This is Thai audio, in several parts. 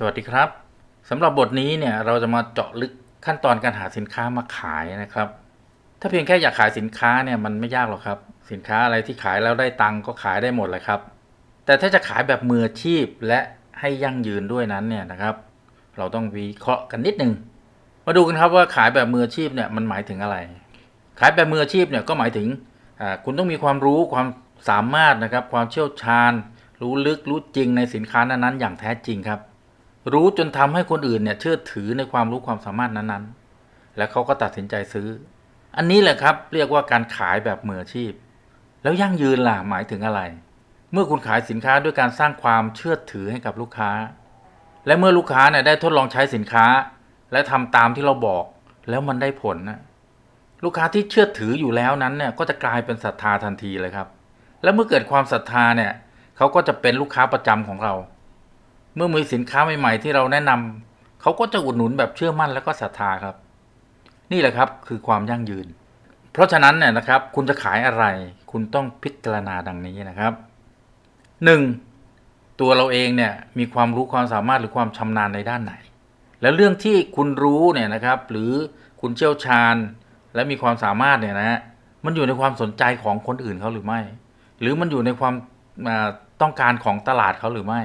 สวัสดีครับสำหรับบทนี้เนี่ยเราจะมาเจาะลึกขั้นตอนการหาสินค้ามาขายนะครับ ถ้าเพียงแค่อยากขายสินค้าเนี่ยมันไม่ยากหรอกครับ สินค้าอะไรที่ขายแล้วได้ตังก็ขายได้หมดเลยครับ แต่ถ้าจะขายแบบมืออาชีพและให้ยั่งยืนด้วยนั้นเนี่ยนะครับ เราต้องวิเคราะห์กันนิดนึงมาดูกันครับว่าขายแบบมืออาชีพเนี่ยมันหมายถึงอะไร ขายแบบมืออาชีพเนี่ยก็หมายถึงคุณต้องมีความรู้ความสามารถนะครับความเชี่ยวชาญ รู้ลึกรู้จริงในสินค้านั้นๆอย่างแท้จริงครับ รู้จนทำให้คนอื่นเนี่ยเชื่อถือในความรู้ความสามารถนั้นๆ และเขาก็ตัดสินใจซื้อ อันนี้แหละครับ เรียกว่าการขายแบบมืออาชีพ แล้วยั่งยืนล่ะหมายถึงอะไร เมื่อคุณขายสินค้าด้วยการสร้างความเชื่อถือให้กับลูกค้า และเมื่อลูกค้าเนี่ยได้ทดลองใช้สินค้า และทำตามที่เราบอก แล้วมันได้ผลนะลูกค้าที่เชื่อถืออยู่แล้วนั้นเนี่ยก็จะกลายเป็นศรัทธาทันทีเลยครับ แล้วเมื่อเกิดความศรัทธาเนี่ยเขาก็จะเป็นลูกค้าประจำของเรา เมื่อมีสินค้าใหม่ ๆ ที่เราแนะนำเขาก็จะอุดหนุนแบบเชื่อมั่นแล้วก็ศรัทธาครับ นี่แหละครับคือความยั่งยืน เพราะฉะนั้นเนี่ยนะครับ คุณจะขายอะไร คุณต้องพิจารณาดังนี้นะครับหนึ่งตัวเราเองเนี่ยมีความรู้ความสามารถหรือความชำนาญในด้านไหน แล้วเรื่องที่คุณรู้เนี่ยนะครับ หรือคุณเชี่ยวชาญ และมีความสามารถเนี่ยนะฮะมันอยู่ในความสนใจของคนอื่นเขาหรือไม่ หรือมันอยู่ในความต้องการของตลาดเขาหรือไม่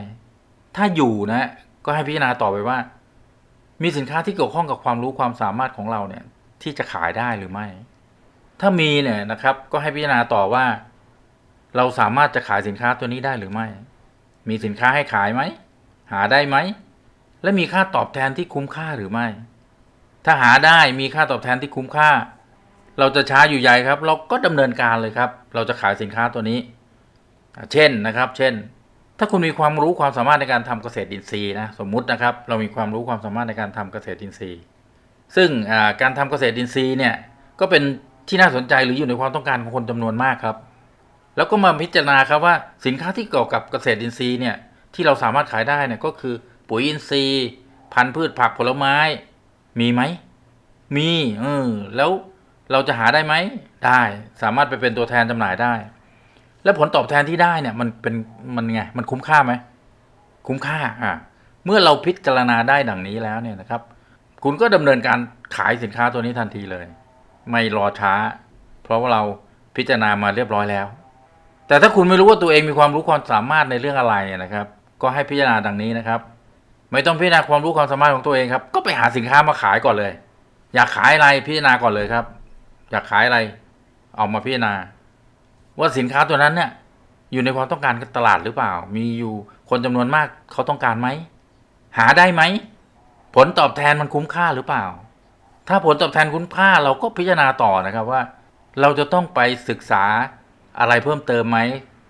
ถ้าอยู่นะ ก็ให้พิจารณาต่อไปว่า มีสินค้าที่เกี่ยวข้องกับความรู้ความสามารถของเราเนี่ย ที่จะขายได้หรือไม่ ถ้ามีเนี่ยนะครับ ก็ให้พิจารณาต่อว่า เราสามารถจะขายสินค้าตัวนี้ได้หรือไม่ มีสินค้าให้ขายไหมหาได้ไหมและมีค่าตอบแทนที่คุ้มค่าหรือไม่ ถ้าหาได้มีค่าตอบแทนที่คุ้มค่า เราจะช้าอยู่ใหญ่ครับ เราก็ดำเนินการเลยครับ เราจะขายสินค้าตัวนี้ เช่นนะครับ เช่น ถ้าคุณมีความรู้ความสามารถในการทำเกษตรอินทรีย์นะสมมุตินะครับ เรามีความรู้ความสามารถในการทำเกษตรอินทรีย์ ซึ่งการทำเกษตรอินทรีย์เนี่ยก็เป็นที่น่าสนใจหรืออยู่ในความต้องการของคนจำนวนมากครับ แล้วก็มาพิจารณาครับว่าสินค้าที่เกี่ยวกับเกษตรอินทรีย์เนี่ยที่เราสามารถขายได้เนี่ยก็คือปุ๋ยอินทรีย์ พันธุ์พืชผักผลไม้ มีไหมมีเออแล้วเราจะหาได้ไหมได้ สามารถไปเป็นตัวแทนจำหน่ายได้ แล้วผลตอบแทนที่ได้เนี่ย มันเป็นมันไงมันคุ้มค่าไหมคุ้มค่าอะเมื่อเราพิจารณาได้ดังนี้แล้วเนี่ยนะครับ คุณก็ดำเนินการขายสินค้าตัวนี้ทันทีเลย ไม่รอช้า เพราะว่าเราพิจารณามาเรียบร้อยแล้ว แต่ถ้าคุณไม่รู้ว่าตัวเองมีความรู้ความสามารถในเรื่องอะไรนะครับ ก็ให้พิจารณาดังนี้นะครับ ไม่ต้องพิจารณาความรู้ความสามารถของตัวเองครับ ก็ไปหาสินค้ามาขายก่อนเลย อยากขายอะไรพิจารณาก่อนเลยครับ อยากขายอะไร เอามาพิจารณา ว่าสินค้าตัวนั้นเนี่ยอยู่ในความต้องการตลาดหรือเปล่า มีอยู่คนจำนวนมากเขาต้องการไหม หาได้ไหม ผลตอบแทนมันคุ้มค่าหรือเปล่า ถ้าผลตอบแทนคุ้มค่าเราก็พิจารณาต่อนะครับว่า เราจะต้องไปศึกษาอะไรเพิ่มเติมไหม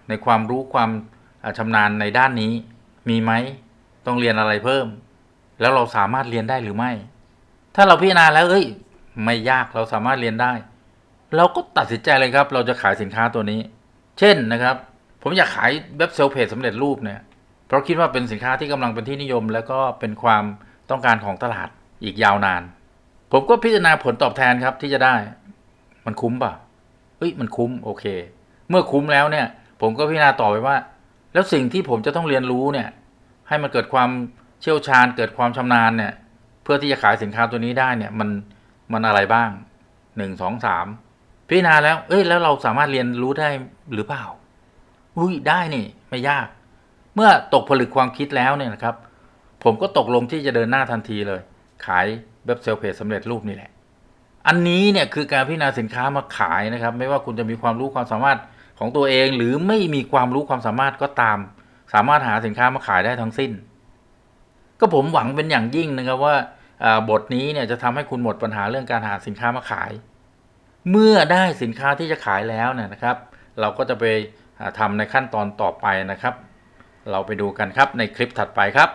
ในความรู้ความอ่าชำนาญในด้านนี้ มีไหม ต้องเรียนอะไรเพิ่ม แล้วเราสามารถเรียนได้หรือไม่ ถ้าเราพิจารณาแล้วเอ้ย ไม่ยากเราสามารถเรียนได้ เราก็ตัดสินใจเลยครับ เราจะขายสินค้าตัวนี้ เช่นนะครับ ผมอยากขายเว็บเซลเพจสำเร็จรูปเนี่ยเพราะคิดว่าเป็นสินค้าที่กำลังเป็นที่นิยม แล้วก็เป็นความต้องการของตลาดอีกยาวนาน ผมก็พิจารณาผลตอบแทนครับที่จะได้ มันคุ้มป่ะเฮ้ยมันคุ้มโอเค เมื่อคุ้มแล้วเนี่ย ผมก็พิจารณาต่อไปว่า แล้วสิ่งที่ผมจะต้องเรียนรู้เนี่ย ให้มันเกิดความเชี่ยวชาญ เกิดความชำนาญเนี่ย เพื่อที่จะขายสินค้าตัวนี้ได้เนี่ย มันมันอะไรบ้างหนึ่งสองสาม พิจารณาแล้ว เอ้ยแล้วเราสามารถเรียนรู้ได้หรือเปล่า อุ้ยได้นี่ไม่ยาก เมื่อตกผลึกความคิดแล้วเนี่ยนะครับ ผมก็ตกลงที่จะเดินหน้าทันทีเลย ขายเว็บเซลเพจสำเร็จรูปนี่แหละ อันนี้เนี่ยคือการพิจารณาสินค้ามาขายนะครับ ไม่ว่าคุณจะมีความรู้ความสามารถของตัวเอง หรือไม่มีความรู้ความสามารถก็ตาม สามารถหาสินค้ามาขายได้ทั้งสิ้น ก็ผมหวังเป็นอย่างยิ่งนะครับว่าอ่าบทนี้เนี่ยจะทำให้คุณหมดปัญหาเรื่องการหาสินค้ามาขาย เมื่อได้สินค้าที่จะขายแล้วเนี่ยนะครับ เราก็จะไปอ่าทำในขั้นตอนต่อไปนะครับ เราไปดูกันครับในคลิปถัดไปครับ